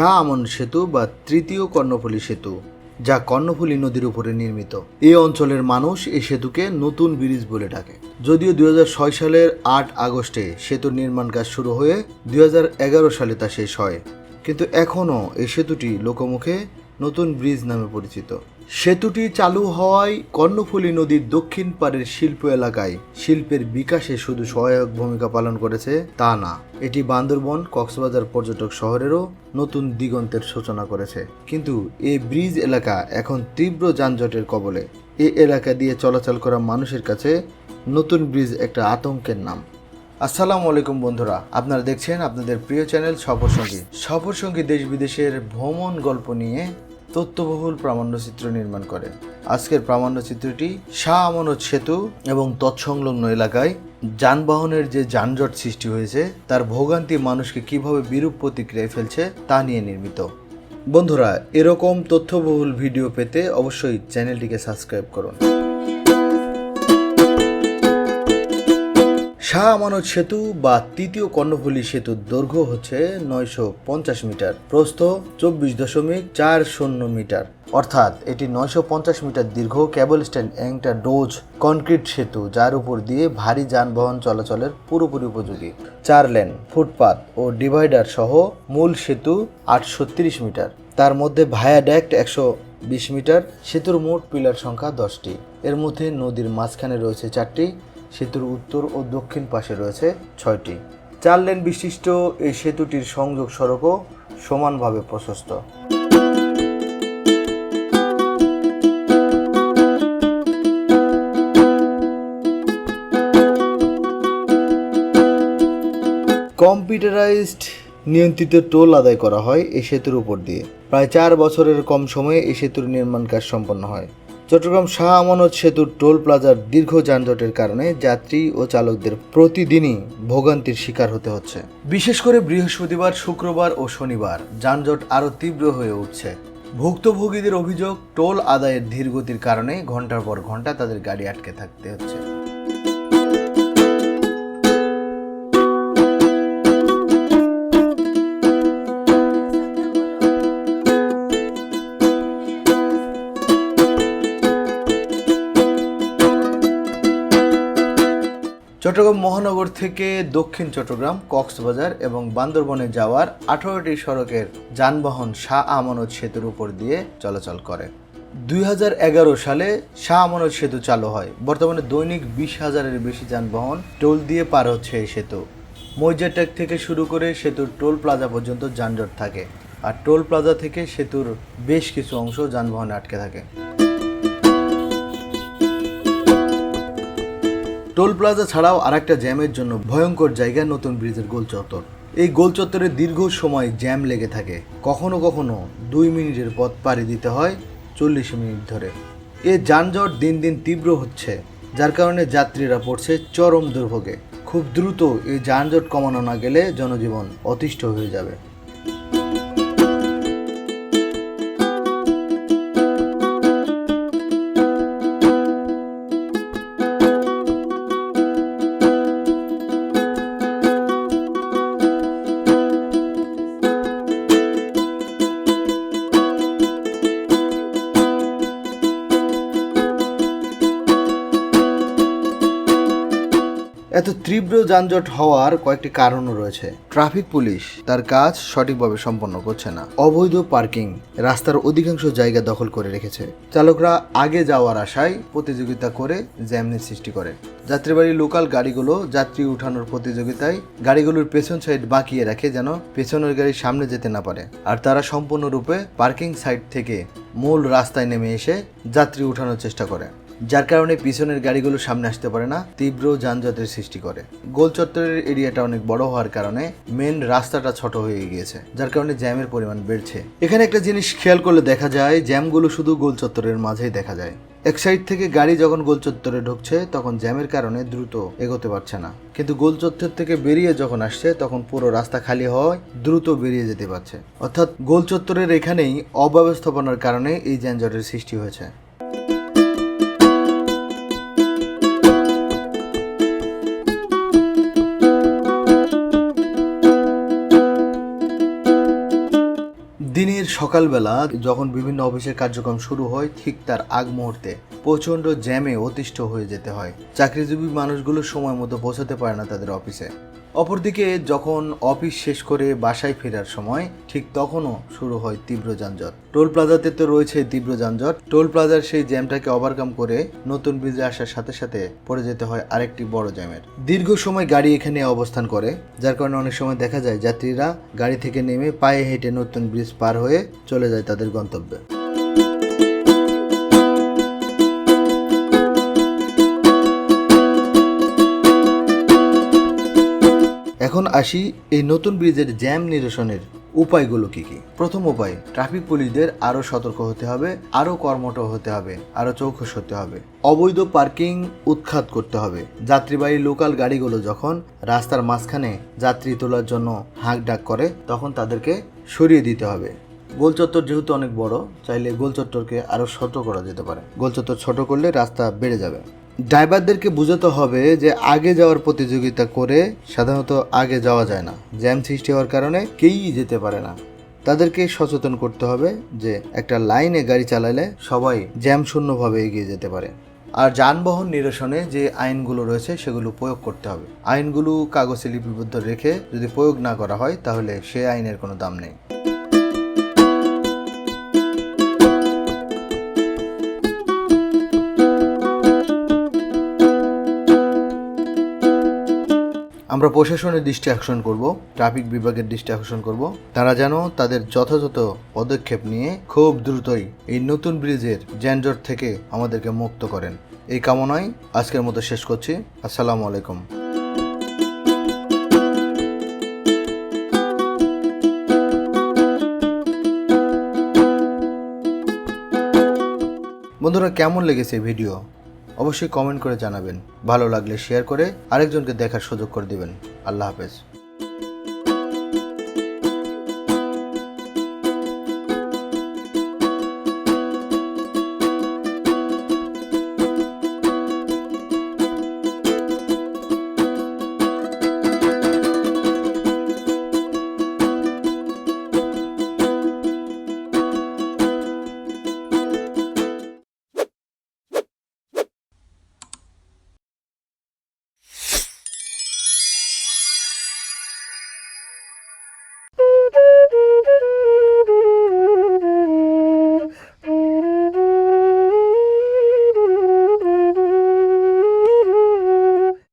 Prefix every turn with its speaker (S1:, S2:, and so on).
S1: শাহ আমন সেতু বা তৃতীয় কর্ণফুলী সেতু, যা কর্ণফুলী নদীর উপরে নির্মিত। এই অঞ্চলের মানুষ এই সেতুকে নতুন ব্রিজ বলে ডাকে। যদিও দুই হাজার ছয় সালের আট আগস্টে সেতুর নির্মাণ কাজ শুরু হয়ে দুই হাজার এগারো সালে তা শেষ হয়। কিন্তু এখনও এই সেতুটি লোকমুখে নতুন ব্রিজ নামে পরিচিত। সেতুটি চালু হওয়ায় কর্ণফুলী নদীর দক্ষিণ পাড়ের শিল্প এলাকায় শিল্পের বিকাশে শুধু সহায়ক ভূমিকা পালন করেছে তা না, এটি বান্দরবন, কক্সবাজার পর্যটক শহরেরও নতুন দিগন্তের সূচনা করেছে। কিন্তু এই ব্রিজ এলাকা এখন তীব্র যানজটের কবলে। এ এলাকা দিয়ে চলাচল করা মানুষের কাছে নতুন ব্রিজ একটা আতঙ্কের নাম। আসসালামু আলাইকুম বন্ধুরা, আপনারা দেখছেন আপনাদের প্রিয় চ্যানেল সফর সঙ্গী সফর সঙ্গী দেশ বিদেশের ভ্রমণ গল্প নিয়ে তথ্যবহুল প্রামাণ্যচিত্র নির্মাণ করে। আজকের প্রামাণ্যচিত্রটি শাহ আমানত সেতু এবং তৎসংলগ্ন এলাকায় যানবাহনের যে যানজট সৃষ্টি হয়েছে, তার ভোগান্তি মানুষকে কীভাবে বিরূপ প্রতিক্রিয়ায় ফেলছে তা নিয়ে নির্মিত। বন্ধুরা, এরকম তথ্যবহুল ভিডিও পেতে অবশ্যই চ্যানেলটিকে সাবস্ক্রাইব করুন। শাহ আমানত সেতু বা তৃতীয় কর্ণফুলী সেতুর দৈর্ঘ্য হচ্ছে নয়শো পঞ্চাশ মিটার, প্রস্থ চব্বিশ দশমিক চার শূন্য মিটার। অর্থাৎ এটি নয়শো পঞ্চাশ মিটার দীর্ঘ ক্যাবল স্ট্যান্ড একটা ডোজ কনক্রিট সেতু, যার উপর দিয়ে ভারী যানবাহন চলাচলের পুরোপুরি উপযোগী। চার লেন, ফুটপাত ও ডিভাইডার সহ মূল সেতু আটশো তিরিশ মিটার। তার মধ্যে ভায়াড্যাক্ট একশো বিশ মিটার, সেতুর মোট পিলার সংখ্যা দশটি। এর মধ্যে নদীর মাঝখানে রয়েছে চারটি সেতুর উত্তর ও দক্ষিণ পাশে রয়েছে ছয়টি। চার লেন বিশিষ্ট এই সেতুটির সংযোগ সড়কও সমানভাবে প্রশস্ত। কম্পিউটারাইজড নিয়ন্ত্রিত টোল আদায় করা হয় এই সেতুর উপর দিয়ে। প্রায় চার বছরের কম সময়ে এই সেতুর নির্মাণ কাজ সম্পন্ন হয়। চট্টগ্রাম শাহ আমানত সেতুর টোল প্লাজার দীর্ঘ যানজটের কারণে যাত্রী ও চালকদের প্রতিদিনই ভোগান্তির শিকার হতে হচ্ছে। বিশেষ করে বৃহস্পতিবার, শুক্রবার ও শনিবার যানজট আরও তীব্র হয়ে উঠছে। ভুক্তভোগীদের অভিযোগ, টোল আদায়ের ধীরগতির কারণে ঘণ্টার পর ঘণ্টা তাদের গাড়ি আটকে থাকতে হচ্ছে। চট্টগ্রাম মহানগর থেকে দক্ষিণ চট্টগ্রাম, কক্সবাজার এবং বান্দরবনে যাওয়ার আঠারোটি সড়কের যানবাহন শাহ আমানত সেতুর উপর দিয়ে চলাচল করে। দুই হাজার এগারো সালে শাহ আমানত সেতু চালু হয়। বর্তমানে দৈনিক বিশ হাজারের বেশি যানবাহন টোল দিয়ে পার হচ্ছে এই সেতু। মৈজাটেক থেকে শুরু করে সেতুর টোল প্লাজা পর্যন্ত যানজট থাকে। আর টোল প্লাজা থেকে সেতুর বেশ কিছু অংশ যানবাহনে আটকে থাকে। টোল প্লাজা ছাড়াও আরেকটা জ্যামের জন্য ভয়ঙ্কর জায়গা নতুন ব্রিজের গোল চত্বর। এই গোল চত্বরে দীর্ঘ সময় জ্যাম লেগে থাকে। কখনো কখনো দুই মিনিটের পথ পাড়ি দিতে হয় চল্লিশ মিনিট ধরে। এ যানজট দিন দিন তীব্র হচ্ছে, যার কারণে যাত্রীরা পড়ছে চরম দুর্ভোগে। খুব দ্রুত এই যানজট কমানো না গেলে জনজীবন অতিষ্ঠ হয়ে যাবে। এত তীব্র যানজট হওয়ার কয়েকটি কারণও রয়েছে। ট্রাফিক পুলিশ তার কাজ সঠিকভাবে সম্পন্ন করছে না। অবৈধ পার্কিং রাস্তার অধিকাংশ জায়গা দখল করে রেখেছে। চালকরা আগে যাওয়ার আশায় প্রতিযোগিতা করে জ্যামনের সৃষ্টি করে। যাত্রীবাড়ি লোকাল গাড়িগুলো যাত্রী উঠানোর প্রতিযোগিতায় গাড়িগুলোর পেছন সাইড বাঁকিয়ে রাখে যেন পেছনের গাড়ি সামনে যেতে না পারে। আর তারা সম্পূর্ণরূপে পার্কিং সাইড থেকে মূল রাস্তায় নেমে এসে যাত্রী উঠানোর চেষ্টা করে। যার কারণে পিছনের গাড়িগুলো সামনে আসতে পারে না, তীব্র যানজটের সৃষ্টি করে। গোল চত্বরের এরিয়াটা অনেক বড় হওয়ার কারণে মেন রাস্তাটা ছোট হয়ে গিয়েছে, যার কারণে জ্যামের পরিমাণ বেড়েছে। এখানে একটা জিনিস খেয়াল করলে দেখা যায়, জ্যামগুলো শুধু গোল চত্বরের মাঝেই দেখা যায়। এক সাইড থেকে গাড়ি যখন গোল চত্বরে ঢুকছে, তখন জ্যামের কারণে দ্রুত এগোতে পারছে না। কিন্তু গোল চত্বর থেকে বেরিয়ে যখন আসছে, তখন পুরো রাস্তা খালি হওয়ায় দ্রুত বেরিয়ে যেতে পারছে। অর্থাৎ গোল চত্বরের এখানেই অব্যবস্থাপনার কারণে এই যানজটের সৃষ্টি হয়েছে। সকালবেলা যখন বিভিন্ন অফিসের কার্যক্রম শুরু হয়, ঠিক তার আগ মুহূর্তে প্রচণ্ড জ্যামে অতিষ্ঠ হয়ে যেতে হয়। চাকরিজীবী মানুষগুলো সময় মতো পৌঁছাতে পারে না তাদের অফিসে। অপরদিকে যখন অফিস শেষ করে বাসায় ফেরার সময়, ঠিক তখনও শুরু হয় তীব্র যানজট। টোল প্লাজাতে তো রয়েছে তীব্র যানজট। টোল প্লাজার সেই জ্যামটাকে ওভারকাম করে নতুন ব্রিজে আসার সাথে সাথে পড়ে যেতে হয় আরেকটি বড় জ্যামের। দীর্ঘ সময় গাড়ি এখানে অবস্থান করে, যার কারণে অনেক সময় দেখা যায় যাত্রীরা গাড়ি থেকে নেমে পায়ে হেঁটে নতুন ব্রিজ পার হয়ে চলে যায় তাদের গন্তব্যে। এখন আসি এই নতুন ব্রিজের জ্যাম নিরসনের উপায়গুলো কি কি? প্রথম উপায় ট্রাফিক পুলিশদের আরও সতর্ক হতে হবে আরও কর্মঠ হতে হবে আরও চৌকস হতে হবে। অবৈধ পার্কিং উৎখাত করতে হবে। যাত্রীবাহী লোকাল গাড়িগুলো যখন রাস্তার মাঝখানে যাত্রী তোলার জন্য হাঁক ডাক করে, তখন তাদেরকে সরিয়ে দিতে হবে। গোল চত্বর যেহেতু অনেক বড়, চাইলে গোল চত্বরকে আরও ছোট করা যেতে পারে। গোল চত্বর ছোট করলে রাস্তা বেড়ে যাবে। ড্রাইভারদেরকে বোঝাতে হবে যে আগে যাওয়ার প্রতিযোগিতা করে সাধারণত আগে যাওয়া যায় না। জ্যাম সৃষ্টি হওয়ার কারণে কেউই যেতে পারে না। তাদেরকে সচেতন করতে হবে যে একটা লাইনে গাড়ি চালালে সবাই জ্যাম শূন্যভাবে এগিয়ে যেতে পারে। আর যানবাহন নিরসনে যে আইনগুলো রয়েছে সেগুলো প্রয়োগ করতে হবে। আইনগুলো কাগজে লিপিবদ্ধ রেখে যদি প্রয়োগ না করা হয় তাহলে সে আইনের কোনো দাম নেই। আমরা প্রশাসনের দৃষ্টি আকর্ষণ করব, ট্রাফিক বিভাগের দৃষ্টি আকর্ষণ করব, তারা যেন তাদের যথাযথ পদক্ষেপ নিয়ে খুব দ্রুতই এই নতুন ব্রিজের যানজট থেকে আমাদেরকে মুক্ত করেন। এই কামনায় আজকের মতো শেষ করছি। আসসালামু আলাইকুম। বন্ধুরা, কেমন লেগেছে ভিডিও? অবশ্যই কমেন্ট করে জানাবেন। ভালো লাগলে শেয়ার করে আরেকজনকে দেখার সুযোগ করে দিবেন। আল্লাহ হাফেজ।